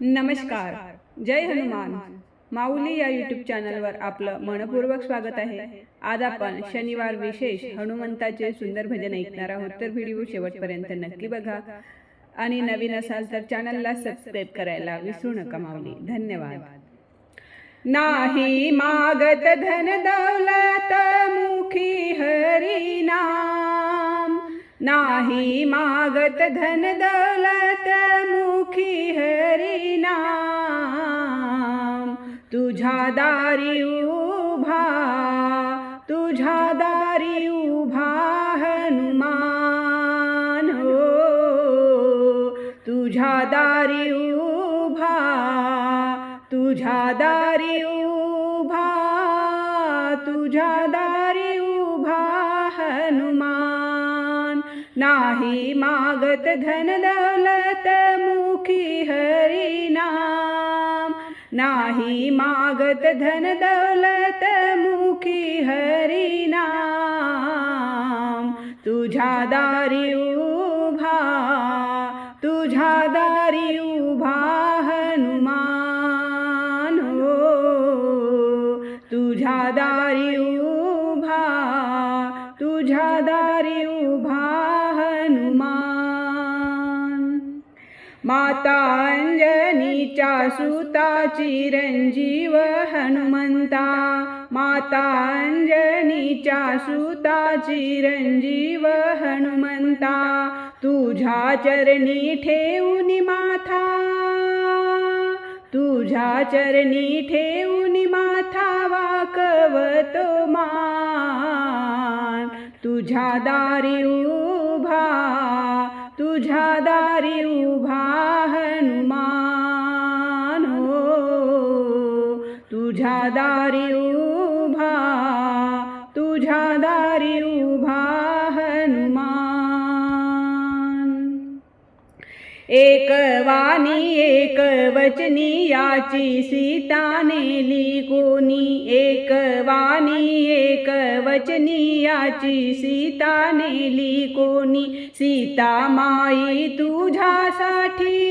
नमस्कार. जय हनुमान. माऊली या यूट्यूब चॅनलवर आपलं मनपूर्वक स्वागत आहे. आज आपण शनिवार विशेष हनुमंताचे सुंदर भजन ऐकणार आहोत. तर व्हिडिओ शेवटपर्यंत नक्की बघा. आणि नवीन असाल तर चॅनलला सबस्क्राईब करायला विसरू नका माऊली. धन्यवाद. नाही मागत धन दौलत मुखी हरी नाम नाही मागत धन दौलत दारी उभा तुझ्या दारी उभा हनुमान हो. तुझ्या दारी उभा तुझ्या दारी उभा तुझ्या दारी उभा हनुमान. नाही मागत धन दौलत मुखी हरिना नाही मागत धन दौलत मुखी हरी नाम तुझ्या दारी उभा तुझ्या दारी उभा हनुमान हो. तुझ्या दारी उभा तुझ्या दारी मातांजनीच्या सुता चिरंजीव हनुमंता. मातांजनीच्या सुता चिरंजीव हनुमंता. तुझ्या चरणी ठेवून माथा. तुझ्या चरणी ठेवून माथा वाकवतो मान. तुझ्या दारी उभा तुझ्या दारी उभा हनुमान हो. तुझ्या दारी उभा तुझ्या दारी एक वाणी एक वचनी याची सीता नेली कोणी. एक वाणी एक वचनी याची सीता नेली कोणी. सीता माई तुझ्यासाठी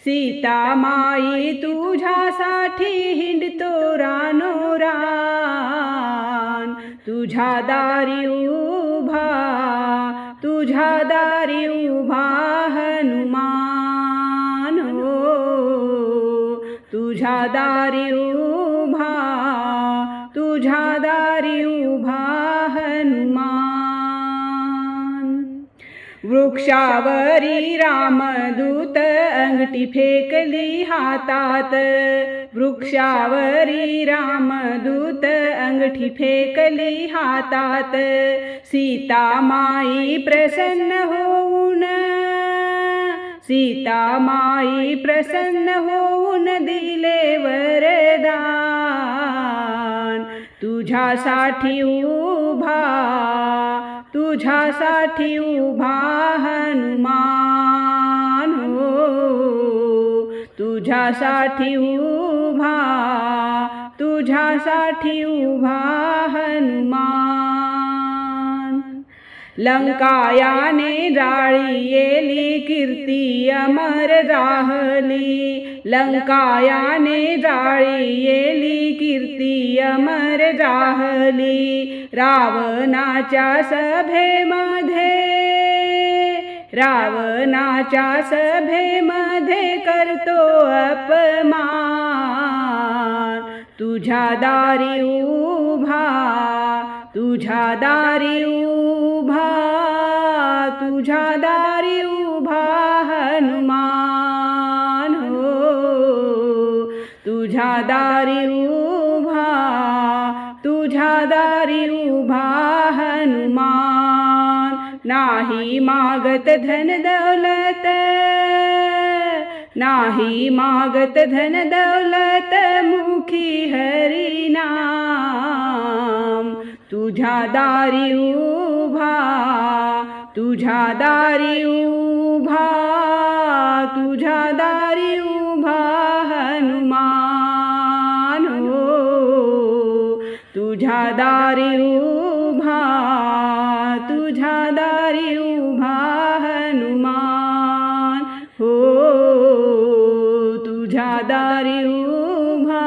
सीता माई तुझ्यासाठी हिंडतो रानोरान तुझ्या दारी उभा तुझ्या दारी उभा हनुमान हो. तुझ्या दारी उभा तुझ्या दारी उभा हनुमान. वृक्षावरी रामदूत अंगठी फेकली हातात. वृक्षावरी रामदूत अंगठी फेकली हातात. सीता माई प्रसन्न होऊन. सीता माई प्रसन्न होऊन दिले वरदान. तुझ्यासाठी उभा तुझ्यासाठी उभा हनुमान हो. तुझ्यासाठी उभा तुझ्यासाठी उभा हनुमान. लंकायाने जाळी येली कीर्ती अमर राहली लंकायाने जाळी येली कीर्ती अमर राहली रावणाच्या सभेमध्ये रावणाच्या सभेमध्ये करतो अपमान. तुझ्या दारी उभा तुझ्या दारी उभा तुझ्या दारी उभा हनुमान हो तुझ्या दारी उभा तुझ्या दारी उभा हनुमान नाही मागत धन दौलत नाही मागत धन दौलत मुखी हरी नाम. तुझ्या दारी उभा तुझ्या दारी उभा तुझ्या दारी उभा हनुमान हो. तुझ्या दारी उभा तुझ्या दारी उभा दारी उभा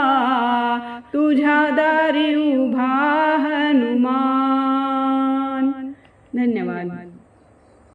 तुझ्या दारी उभा हनुमान. धन्यवाद.